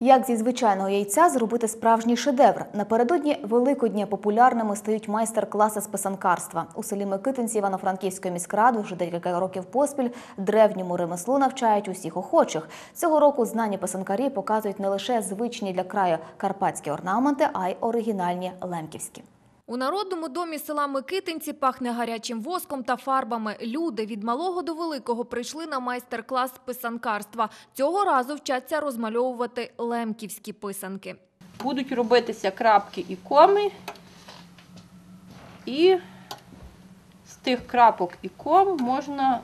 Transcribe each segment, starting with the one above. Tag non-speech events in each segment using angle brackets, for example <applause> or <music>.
Як зі звичайного яйця зробити справжній шедевр? Напередодні Великодня популярними стають майстер-класи з писанкарства. У селі Микитинці Івано-Франківської міськради вже декілька років поспіль древньому ремеслу навчають усіх охочих. Цього року знані писанкарі показують не лише звичні для краю карпатські орнаменти, а й оригінальні лемківські. У народному домі села Микитинці пахне гарячим воском та фарбами. Люди від малого до великого прийшли на майстер-клас писанкарства. Цього разу вчаться розмальовувати лемківські писанки. Будуть робитися крапки і коми, і з тих крапок і ком можна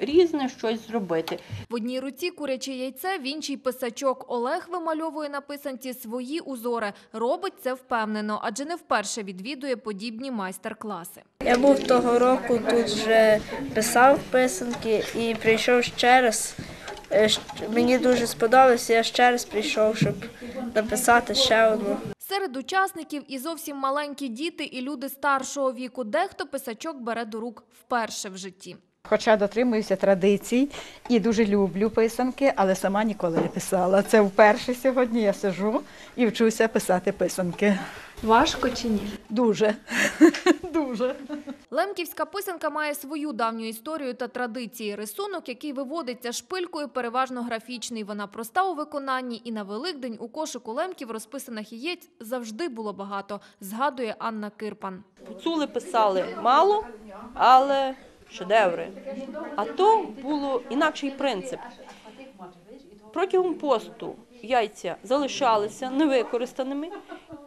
різне щось зробити. В одній руці куряче яйце, в іншій писачок. Олег вимальовує на писанці свої узори. Робить це впевнено, адже не вперше відвідує подібні майстер-класи. Я був того року тут вже писав писанки і прийшов ще раз. Е, Мені дуже сподобалося, я ще раз прийшов, щоб написати ще одну. Серед учасників і зовсім маленькі діти, і люди старшого віку. Дехто писачок бере до рук вперше в житті. Хоча дотримуюся традицій і дуже люблю писанки, але сама ніколи не писала. Це вперше сьогодні я сижу і вчуся писати писанки. Важко чи ні? Дуже, <laughs> дуже. Лемківська писанка має свою давню історію та традиції. Рисунок, який виводиться шпилькою, переважно графічний. Вона проста у виконанні, і на Великдень у кошику лемків розписаних яєць завжди було багато, згадує Анна Кирпан. Гуцули писали мало, але шедеври. А то було інакший принцип. Протягом посту яйця залишалися невикористаними,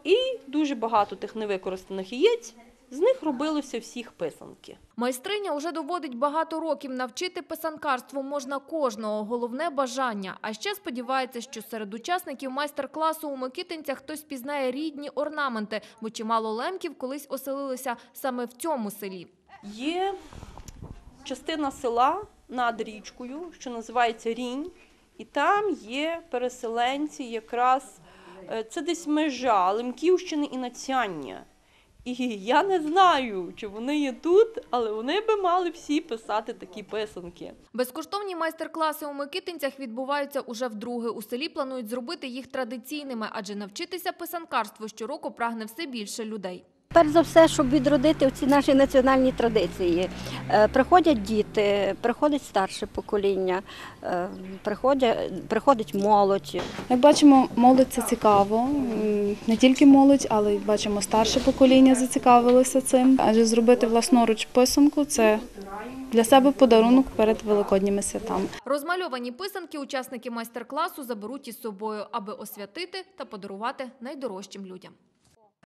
і дуже багато тих невикористаних яєць з них робилося всіх писанки. Майстриня уже доводить багато років. Навчити писанкарству можна кожного. Головне бажання. А ще сподівається, що серед учасників майстер-класу у Микитинцях хтось пізнає рідні орнаменти, бо чимало лемків колись оселилися саме в цьому селі. Є частина села над річкою, що називається Рінь, і там є переселенці, якраз е, це десь межа Лемківщини і Нацяння. І я не знаю, чи вони є тут, але вони би мали всі писати такі писанки. Безкоштовні майстер-класи у Микитинцях відбуваються уже вдруге. У селі планують зробити їх традиційними, адже навчитися писанкарству щороку прагне все більше людей. Перш за все, щоб відродити ці наші національні традиції. Е, Приходять діти, приходить старше покоління, е, приходять, приходить молодь. Як бачимо, молодь це цікаво. Не тільки молодь, але й бачимо старше покоління зацікавилося цим. Адже зробити власноруч писанку це для себе подарунок перед великодніми святами. Розмальовані писанки учасники майстер-класу заберуть із собою, аби освятити та подарувати найдорожчим людям.